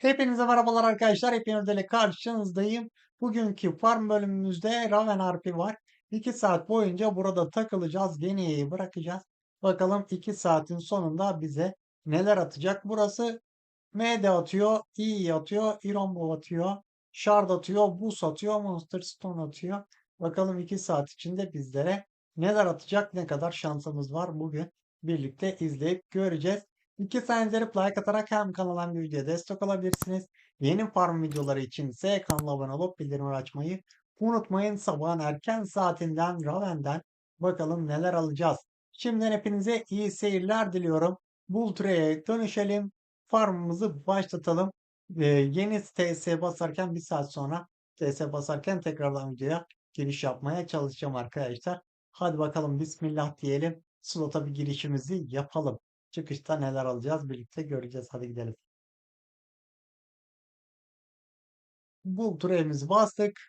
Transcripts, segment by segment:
Hepinize merhabalar arkadaşlar. Hepiniz ile karşınızdayım. Bugünkü farm bölümümüzde Raven Harpi var. 2 saat boyunca burada takılacağız. Geniye'yi bırakacağız. Bakalım 2 saatin sonunda bize neler atacak. Burası MD atıyor, İ atıyor, Irombo atıyor, Shard atıyor, Boost atıyor, Monster Stone atıyor. Bakalım 2 saat içinde bizlere neler atacak, ne kadar şansımız var bugün birlikte izleyip göreceğiz. İki saniyede like atarak hem kanala hem de videoya destek olabilirsiniz. Yeni farm videoları için ise kanala abone olup bildirimleri açmayı unutmayın. Sabahın erken saatinden Raven'den bakalım neler alacağız. Şimdiden hepinize iyi seyirler diliyorum. Bultre'ye dönüşelim. Farmımızı başlatalım. Ee, yeni TS basarken bir saat sonra TS basarken tekrardan videoya giriş yapmaya çalışacağım arkadaşlar. Hadi bakalım Bismillah diyelim. Slota bir girişimizi yapalım. Çıkışta neler alacağız birlikte göreceğiz. Hadi gidelim. Bu turemizi bastık.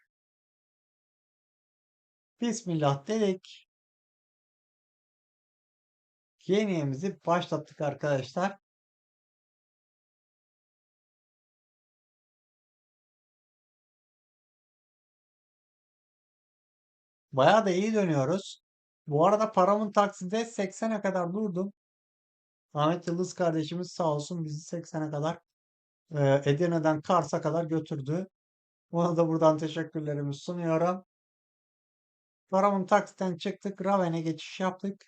Bismillah dedik. Yeniyemizi başlattık arkadaşlar. Bayağı da iyi dönüyoruz. Bu arada paramın takside 80'e kadar durdum. Ahmet Yıldız kardeşimiz sağ olsun bizi 80'e kadar e, Edirne'den Kars'a kadar götürdü. Ona da buradan teşekkürlerimi sunuyorum. Paramın taksitten çıktık. Raven'e geçiş yaptık.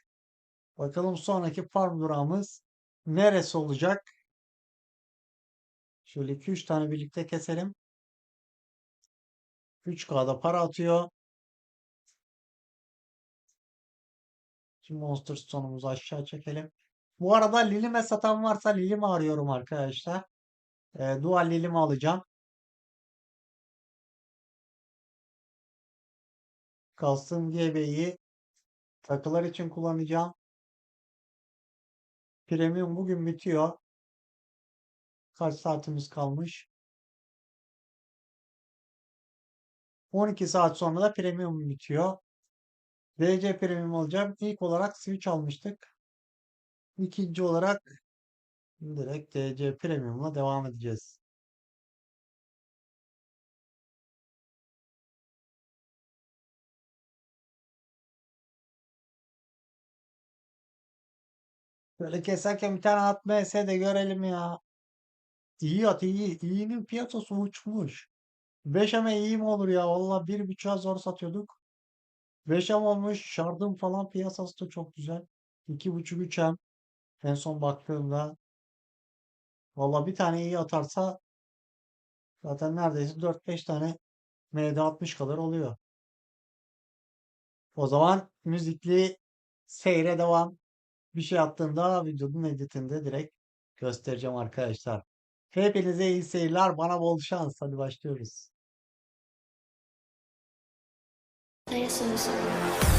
Bakalım sonraki farm durağımız neresi olacak? Şöyle 2-3 tane birlikte keselim. 3K'da para atıyor. Şimdi Monster Stone'umuzu aşağı çekelim. Bu arada Lilim'e satan varsa Lilim'i arıyorum arkadaşlar. E, Dual Lilim'i alacağım. Custom GB'yi takılar için kullanacağım. Premium bugün bitiyor. Kaç saatimiz kalmış? 12 saat sonra da premium bitiyor. DC premium alacağım. İlk olarak Switch almıştık. İkinci olarak direkt DC premium'la devam edeceğiz. Böyle keserken bir tane at MS de görelim ya. İyi at iyi. İyinin piyasası uçmuş. 5 ama iyi mi olur ya? Valla bir buçuğa zor satıyorduk. 5 am olmuş. Şardım falan piyasası da çok güzel. 2.5 3 am. En son baktığımda valla bir tane iyi atarsa zaten neredeyse 4-5 tane MD 60 kadar oluyor. O zaman müzikli seyre devam. Bir şey attığımda videonun editinde direkt göstereceğim arkadaşlar. Hepinize iyi seyirler. Bana bol şans. Hadi başlıyoruz. Play a slow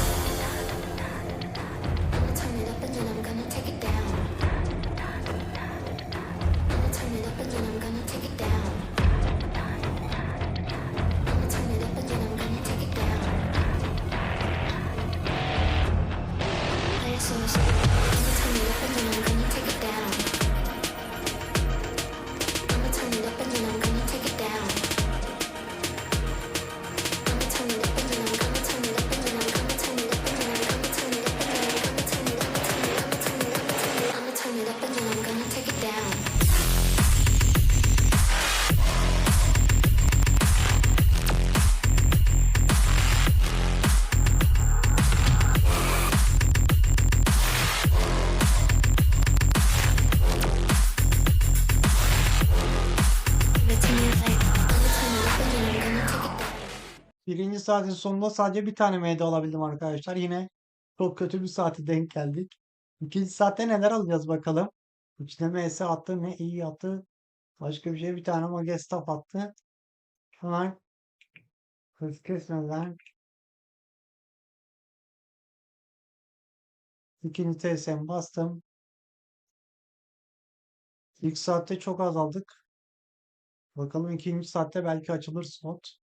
Birinci saatin sonunda sadece bir tane MD alabildim arkadaşlar. Yine çok kötü bir saate denk geldik. İkinci saatte neler alacağız bakalım. İçine MS attı ne iyi attı. Başka bir şey bir tane Magestaf attı. Hemen hız kesmeden ikinci TSM bastım. İlk saatte çok azaldık. Bakalım ikinci saatte belki açılır slot.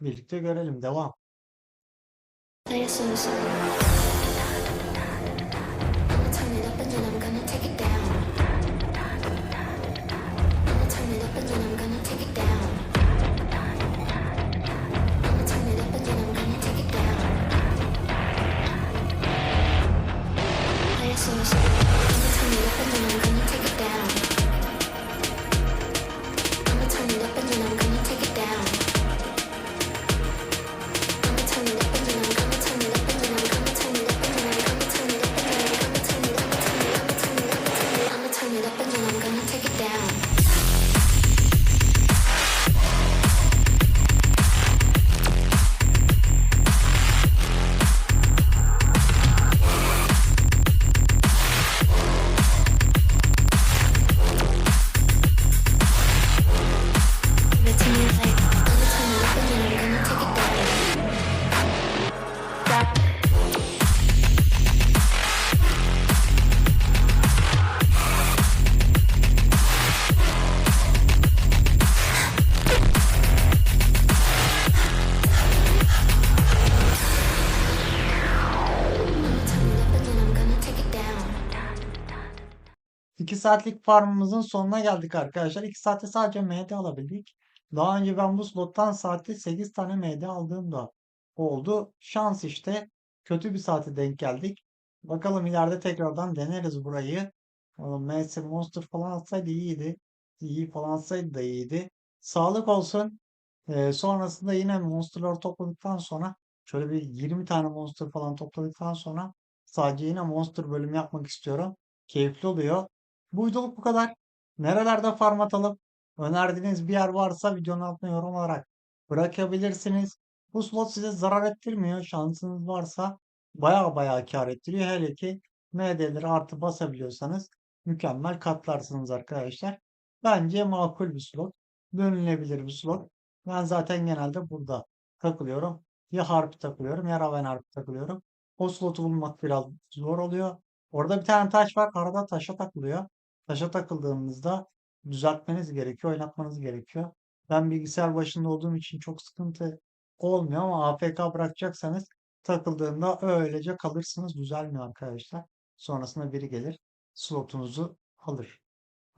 Birlikte görelim. Devam. 2 saatlik farmımızın sonuna geldik arkadaşlar. 2 saatte sadece MD alabildik. Daha önce ben bu slottan saatte 8 tane MD aldığım da oldu. Şans işte. Kötü bir saate denk geldik. Bakalım ileride tekrardan deneriz burayı. MS Monster falan atsaydı iyiydi. İyi falan atsaydı da iyiydi. Sağlık olsun. Ee, sonrasında yine monsterları topladıktan sonra şöyle bir 20 tane monster falan topladıktan sonra sadece yine monster bölümü yapmak istiyorum. Keyifli oluyor. Bu videoluk bu kadar. Nerelerde farm atalım? Önerdiğiniz bir yer varsa videonun altına yorum olarak bırakabilirsiniz. Bu slot size zarar ettirmiyor. Şansınız varsa baya baya kar ettiriyor. Hele ki MD'leri artı basabiliyorsanız mükemmel katlarsınız arkadaşlar. Bence makul bir slot. Dönülebilir bir slot. Ben zaten genelde burada takılıyorum. Ya harp takılıyorum ya raven harp takılıyorum. O slotu bulmak biraz zor oluyor. Orada bir tane taş var. Arada taşa takılıyor. Taşa takıldığınızda düzeltmeniz gerekiyor, oynatmanız gerekiyor. Ben bilgisayar başında olduğum için çok sıkıntı olmuyor ama AFK bırakacaksanız takıldığında öylece kalırsınız. Düzelmiyor arkadaşlar. Sonrasında biri gelir slotunuzu alır.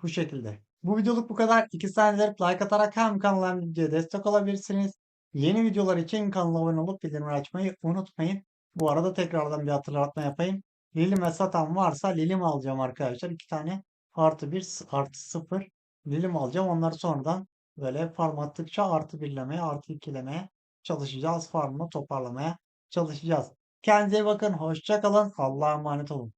Bu şekilde. Bu videoluk bu kadar. İki saniyelik like atarak hem kanala hem videoya destek olabilirsiniz. Yeni videolar için kanala abone olup bildirimleri açmayı unutmayın. Bu arada tekrardan bir hatırlatma yapayım. Lilim satan varsa Lilim alacağım arkadaşlar. İki tane artı bir artı sıfır Lilim alacağım. Onları sonradan böyle farm artı birlemeye artı ikilemeye çalışacağız. Farmı toparlamaya çalışacağız. Kendinize bakın. Hoşça kalın. Allah'a emanet olun.